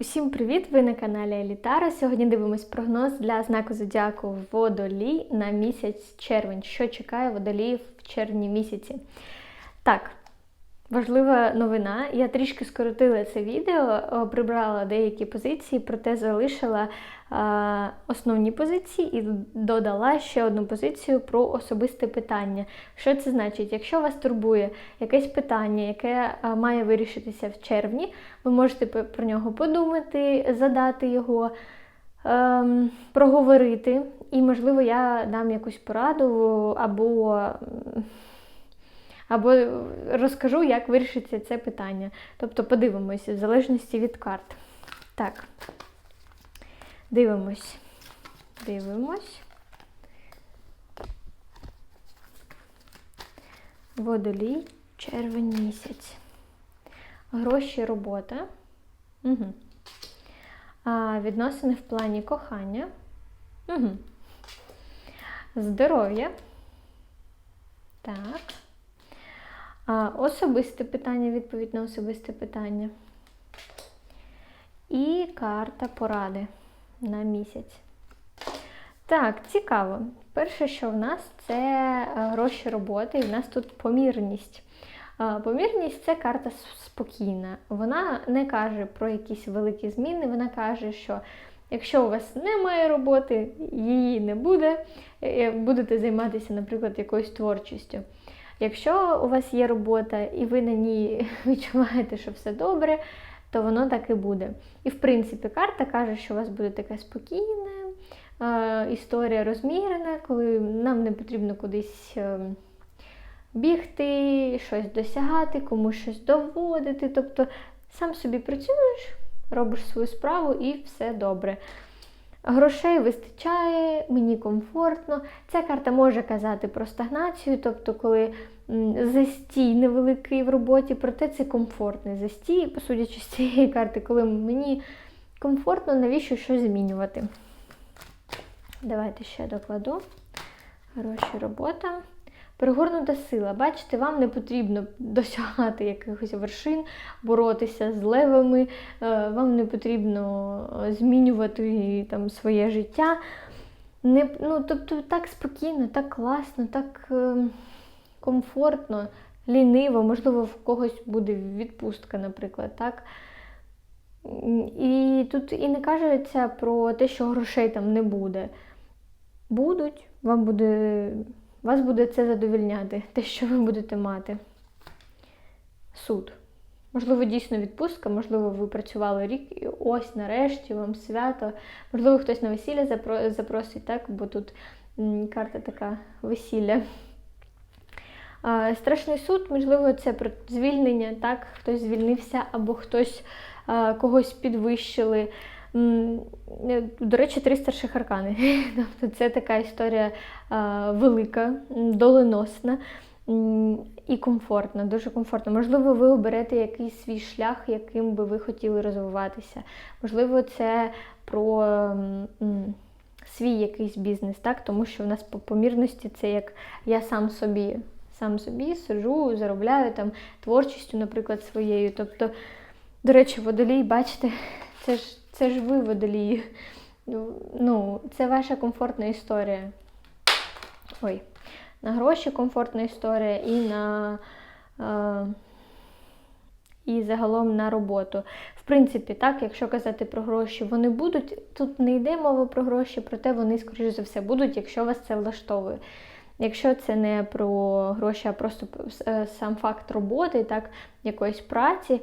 Усім привіт! Ви на каналі Елітара. Сьогодні дивимось прогноз для знаку зодіаку Водолій на місяць червень. Що чекає водоліїв в червні місяці? Так, важлива новина. Я трішки скоротила це відео, прибрала деякі позиції, проте залишила основні позиції і додала ще одну позицію про особисте питання. Що це значить? Якщо вас турбує якесь питання, яке має вирішитися в червні, ви можете про нього подумати, задати його, ем, проговорити, і, можливо, я дам якусь пораду або, або розкажу, як вирішиться це питання. Тобто подивимося, в залежності від карт. Так. Дивимось. Дивимось. Водолій, червень місяць. Гроші, робота. Угу. А, відносини в плані кохання. Угу. Здоров'я. Так. Особисте питання, відповідь на особисте питання. І карта поради на місяць. Так, цікаво. Перше, що в нас, це е, гроші роботи, і в нас тут помірність. Е, Помірність це карта спокійна. Вона не каже про якісь великі зміни, вона каже, що якщо у вас немає роботи, її не буде, е, будете займатися, наприклад, якоюсь творчістю. Якщо у вас є робота і ви на ній відчуваєте, що все добре, то воно так і буде. І в принципі, карта каже, що у вас буде таке спокійне, е, історія розмірена, коли нам не потрібно кудись е, бігти, щось досягати, комусь щось доводити. Тобто сам собі працюєш, робиш свою справу і все добре. Грошей вистачає, мені комфортно. Ця карта може казати про стагнацію, тобто, коли застій невеликий в роботі, проте це комфортний застій, посудячи з цієї карти, коли мені комфортно, навіщо щось змінювати. Давайте ще докладу. Гроші робота. Перегорнута сила. Бачите, вам не потрібно досягати якихось вершин, боротися з левами, е, вам не потрібно е, змінювати там, своє життя. Не, ну, тобто так спокійно, так класно, так е, комфортно, ліниво, можливо, в когось буде відпустка, наприклад. так. І тут і не кажеться про те, що грошей там не буде. Будуть, вам буде, вас буде це задовільняти, те, що ви будете мати. Суд. Можливо, дійсно відпустка, можливо, ви працювали рік і ось нарешті вам свято. Можливо, хтось на весілля запросить, так? бо тут карта така весілля. Страшний суд, можливо, це про звільнення, так? Хтось звільнився або хтось когось підвищили. Е, До речі, три старших аркани. Тобто це така історія велика, доленосна і комфортна, дуже комфортна. Можливо, ви оберете якийсь свій шлях, яким би ви хотіли розвиватися. Можливо, це про свій якийсь бізнес, так? тому що в нас по помірності це як я сам собі. Сам собі сиджу, заробляю там творчістю, наприклад, своєю. Тобто, до речі, водолій, бачите, це ж, це ж ви водолії. Ну, це ваша комфортна історія. Ой, на гроші комфортна історія і на. Е, і загалом на роботу. В принципі, так, якщо казати про гроші, вони будуть. Тут не йде мова про гроші, проте вони, скоріш за все, будуть, якщо вас це влаштовує. Якщо це не про гроші, а просто е, сам факт роботи, так, якоїсь праці,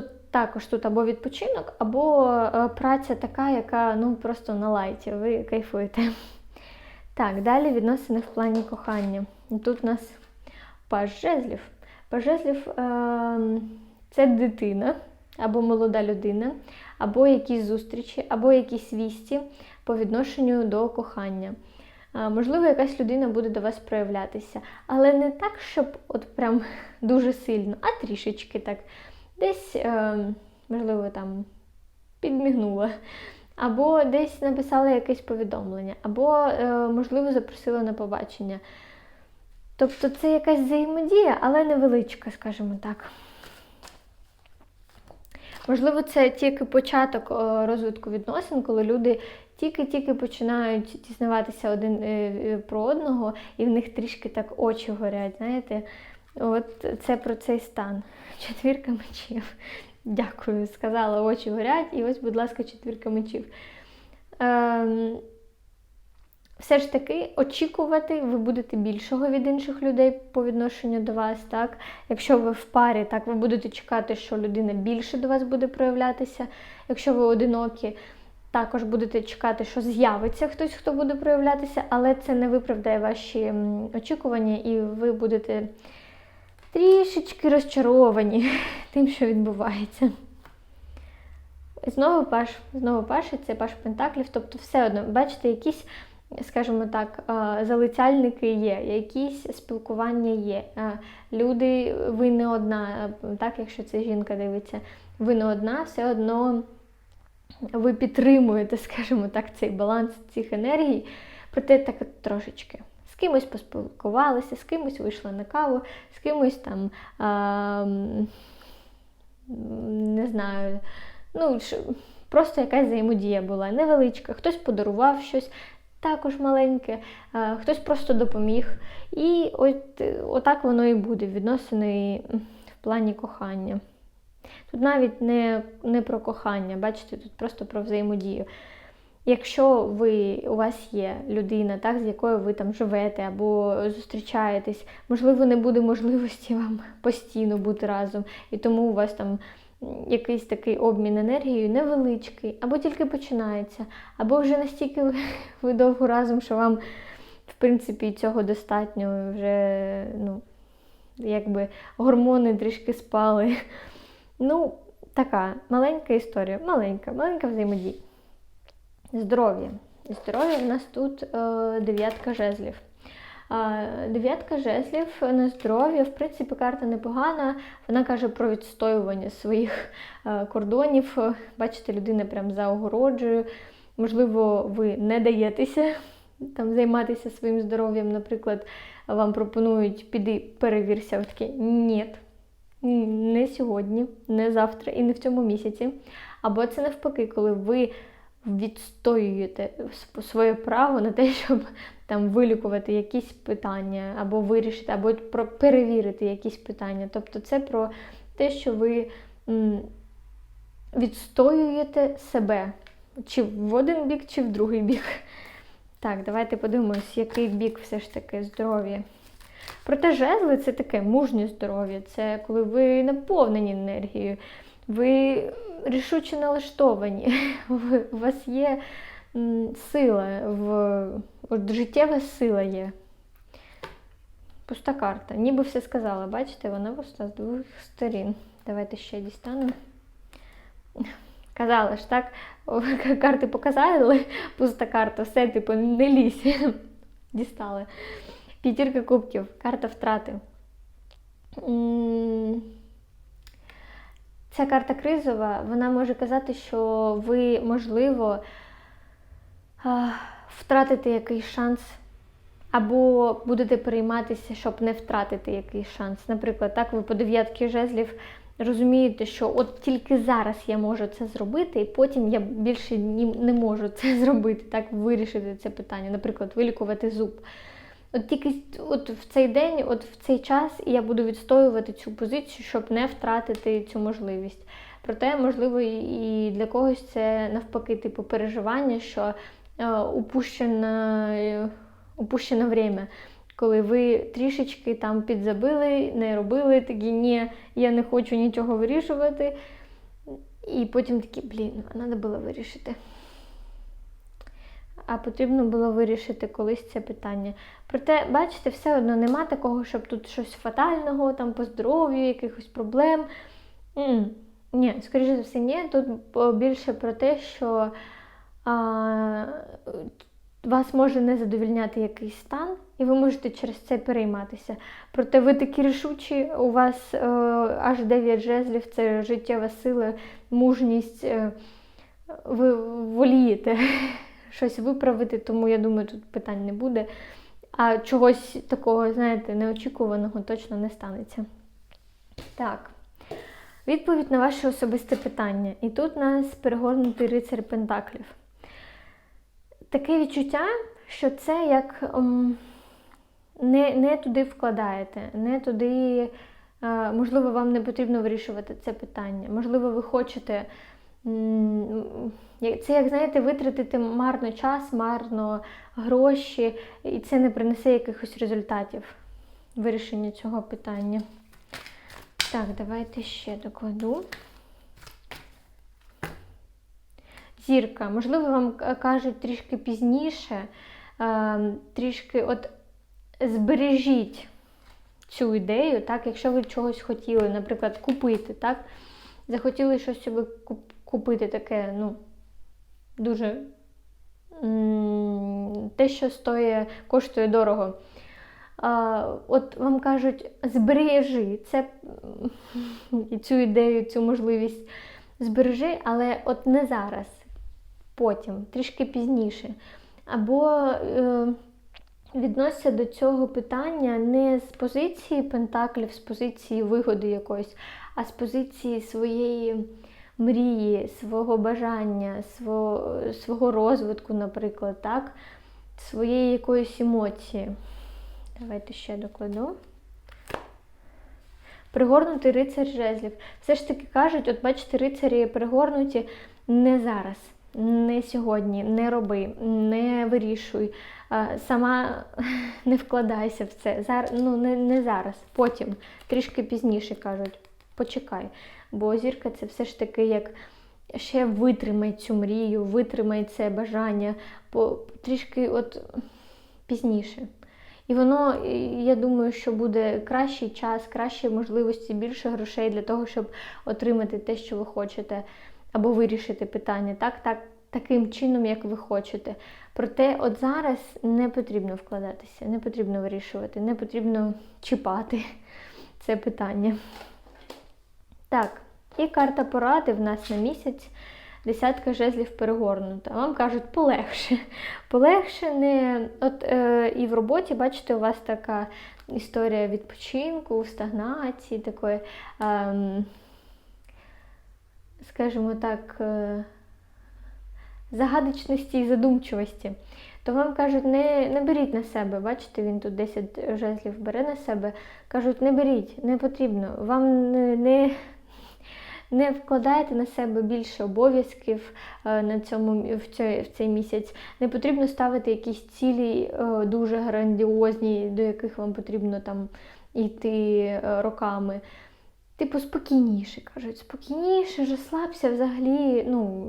то також тут або відпочинок, або е, праця така, яка ну, просто на лайті, ви кайфуєте. Так, далі відносини в плані кохання. Тут у нас паж жезлів. Паж жезлів е, це дитина, або молода людина, або якісь зустрічі, або якісь вісті по відношенню до кохання. Е, Можливо, якась людина буде до вас проявлятися, але не так, щоб от прям дуже сильно, а трішечки так. Десь, е, можливо, там підмігнула, або десь написала якесь повідомлення, або, е, можливо, запросила на побачення. Тобто це якась взаємодія, але невеличка, скажімо так. Можливо, це тільки початок розвитку відносин, коли люди тільки-тільки починають дізнаватися один е, е, про одного, і в них трішки так очі горять. Знаєте, от це про цей стан. Четвірка мечів. Дякую, сказала, очі горять, і ось, будь ласка, четвірка мечів. Ем, все ж таки очікувати ви будете більшого від інших людей по відношенню до вас. так? Якщо ви в парі, так ви будете чекати, що людина більше до вас буде проявлятися. Якщо ви одинокі, також будете чекати, що з'явиться хтось, хто буде проявлятися, але це не виправдає ваші очікування, і ви будете трішечки розчаровані тим, що відбувається. Знову паш, знову паш, це паш Пентаклів, тобто все одно, бачите, якісь скажімо так, залицяльники є, якісь спілкування є. Люди, ви не одна, так, якщо це жінка дивиться, ви не одна, все одно ви підтримуєте, скажімо так, цей баланс цих енергій, проте так трошечки. З кимось поспілкувалися, з кимось вийшла на каву, з кимось там, а, не знаю, ну, просто якась взаємодія була невеличка, хтось подарував щось, також маленьке, хтось просто допоміг. І от, отак воно і буде відносини в плані кохання. Тут навіть не не про кохання, бачите, тут просто про взаємодію. Якщо ви, у вас є людина, так, з якою ви там живете або зустрічаєтесь, можливо, не буде можливості вам постійно бути разом, і тому у вас там якийсь такий обмін енергією невеличкий, або тільки починається, або вже настільки ви довго разом, що вам, в принципі, цього достатньо, вже, ну, якби гормони трішки спали. Ну, така маленька історія, маленька, маленька взаємодія. Здоров'я. Здоров'я в нас тут е, дев'ятка жезлів. Дев'ятка жезлів на здоров'я, в принципі, карта непогана. Вона каже про відстоювання своїх е, кордонів. Бачите, людина прям за огороджею. Можливо, ви не даєтеся там займатися своїм здоров'ям. Наприклад, вам пропонують піди перевірся, ви такі ні. Не сьогодні, не завтра і не в цьому місяці. Або це навпаки, коли ви відстоюєте своє право на те, щоб там вилікувати якісь питання, або вирішити, або про перевірити якісь питання. Тобто це про те, що ви відстоюєте себе. Чи в один бік, чи в другий бік. Так, давайте подивимось, який бік все ж таки здоров'я. Проте жезли це таке мужнє здоров'я, це коли ви наповнені енергією, ви рішуче налаштовані, у вас є сила, в... От життєва сила є. Пуста карта. Ніби все сказала, бачите, вона пуста з двох сторін. Давайте ще дістанемо. Казала ж, так? Карти показали, пуста карта, все, типу, не лізь. Дістали. П'ятірка кубків, карта втрати. Ця карта кризова, вона може казати, що ви, можливо, втратите якийсь шанс, або будете перейматися, щоб не втратити якийсь шанс. Наприклад, так, ви по дев'ятки жезлів розумієте, що от тільки зараз я можу це зробити, і потім я більше не можу це зробити, так, вирішити це питання, наприклад, вилікувати зуб. От тільки от в цей день, от в цей час я буду відстоювати цю позицію, щоб не втратити цю можливість. Проте, можливо, і для когось це навпаки, типу переживання, що е, упущене, упущене время. Коли ви трішечки там підзабили, не робили такі, ні, я не хочу нічого вирішувати. І потім такі, блін, треба було вирішити а потрібно було вирішити колись це питання. Проте, бачите, все одно нема такого, щоб тут щось фатального, там по здоров'ю, якихось проблем. М -м. Ні, скоріше за все, ні. Тут більше про те, що а, вас може не задовільняти якийсь стан, і ви можете через це перейматися. Проте ви такі рішучі, у вас е, аж 9 жезлів це життєва сила, мужність, е, ви волієте щось виправити, тому я думаю, тут питань не буде. А чогось такого, знаєте, неочікуваного точно не станеться. Так. Відповідь на ваше особисте питання. І тут у нас перегорнутий рицар Пентаклів. Таке відчуття, що це як ем, не, не туди вкладаєте, не туди, е, можливо, вам не потрібно вирішувати це питання. Можливо, ви хочете. Це, як знаєте, витратити марно час, марно гроші, і це не принесе якихось результатів вирішення цього питання. Так, давайте ще докладу. Зірка. Можливо, вам кажуть трішки пізніше, е, трішки от збережіть цю ідею, так, якщо ви чогось хотіли, наприклад, купити, так, захотіли щось собі куп- купити таке, ну, дуже те, що стоїть, коштує дорого. От вам кажуть, збережи це, цю ідею, цю можливість збережи, але от не зараз, потім, трішки пізніше. Або е, відносяться до цього питання не з позиції пентаклів, з позиції вигоди якоїсь, а з позиції своєї мрії, свого бажання, свого, свого розвитку, наприклад, так? своєї якоїсь емоції. Давайте ще докладу. Пригорнутий рицар жезлів. Все ж таки кажуть, от бачите, рицарі пригорнуті не зараз, не сьогодні, не роби, не вирішуй. Сама не вкладайся в це. Зар, ну, не, не зараз, потім, трішки пізніше кажуть, почекай. Бо зірка це все ж таки як ще витримай цю мрію, витримай це бажання, по, трішки от пізніше. І воно, я думаю, що буде кращий час, кращі можливості, більше грошей для того, щоб отримати те, що ви хочете, або вирішити питання так, так, таким чином, як ви хочете. Проте, от зараз не потрібно вкладатися, не потрібно вирішувати, не потрібно чіпати це питання. Так, і карта поради в нас на місяць. Десятка жезлів перегорнута. Вам кажуть, полегше. Полегше не. От е, і в роботі, бачите, у вас така історія відпочинку, стагнації, такої, е, скажімо так, е, загадочності і задумчивості. То вам кажуть, не, не беріть на себе. Бачите, він тут 10 жезлів бере на себе. Кажуть, не беріть, не потрібно. Вам не. Не вкладайте на себе більше обов'язків е, на цьому в цей, в цей місяць. Не потрібно ставити якісь цілі е, дуже грандіозні, до яких вам потрібно там йти е, роками. Типу, спокійніше, кажуть, спокійніше, розслабся взагалі, ну.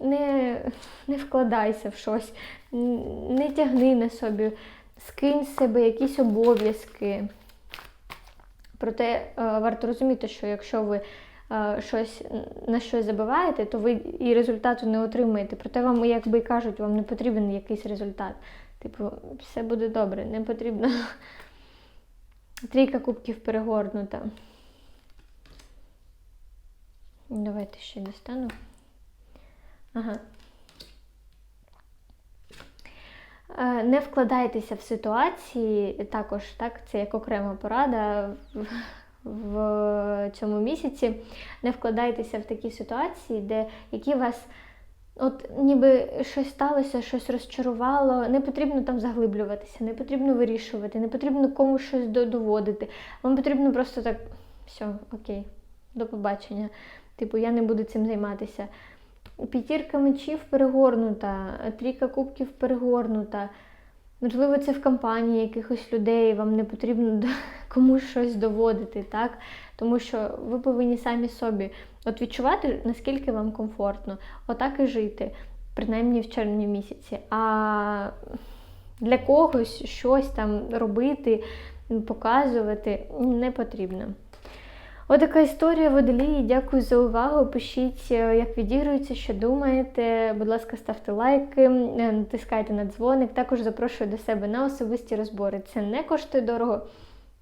Не, не вкладайся в щось, не тягни на собі, скинь з себе якісь обов'язки. Проте е, варто розуміти, що якщо ви е, щось на щось забиваєте, то ви і результату не отримаєте. Проте вам, якби кажуть, вам не потрібен якийсь результат. Типу, все буде добре, не потрібно. Трійка кубків перегорнута. Давайте ще достану. Ага. Е, Не вкладайтеся в ситуації, також так, це як окрема порада в, цьому місяці. Не вкладайтеся в такі ситуації, де які вас, от ніби щось сталося, щось розчарувало. Не потрібно там заглиблюватися, не потрібно вирішувати, не потрібно комусь щось до- доводити. Вам потрібно просто так, все, окей, до побачення. Типу, я не буду цим займатися. П'ятірка мечів перегорнута, трійка кубків перегорнута. Можливо, це в компанії якихось людей, вам не потрібно комусь щось доводити, так? Тому що ви повинні самі собі от відчувати, наскільки вам комфортно, отак і жити, принаймні в червні місяці. А для когось щось там робити, показувати не потрібно. Отака історія водолії. Дякую за увагу. Пишіть, е, як відігрується, що думаєте. Будь ласка, ставте лайки, е, натискайте на дзвоник. Також запрошую до себе на особисті розбори. Це не коштує дорого,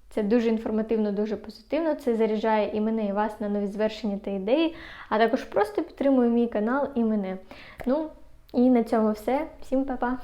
це дуже інформативно, дуже позитивно. Це заряджає і мене, і вас на нові звершення та ідеї, а також просто підтримує мій канал і мене. Ну і на цьому все. Всім па-па!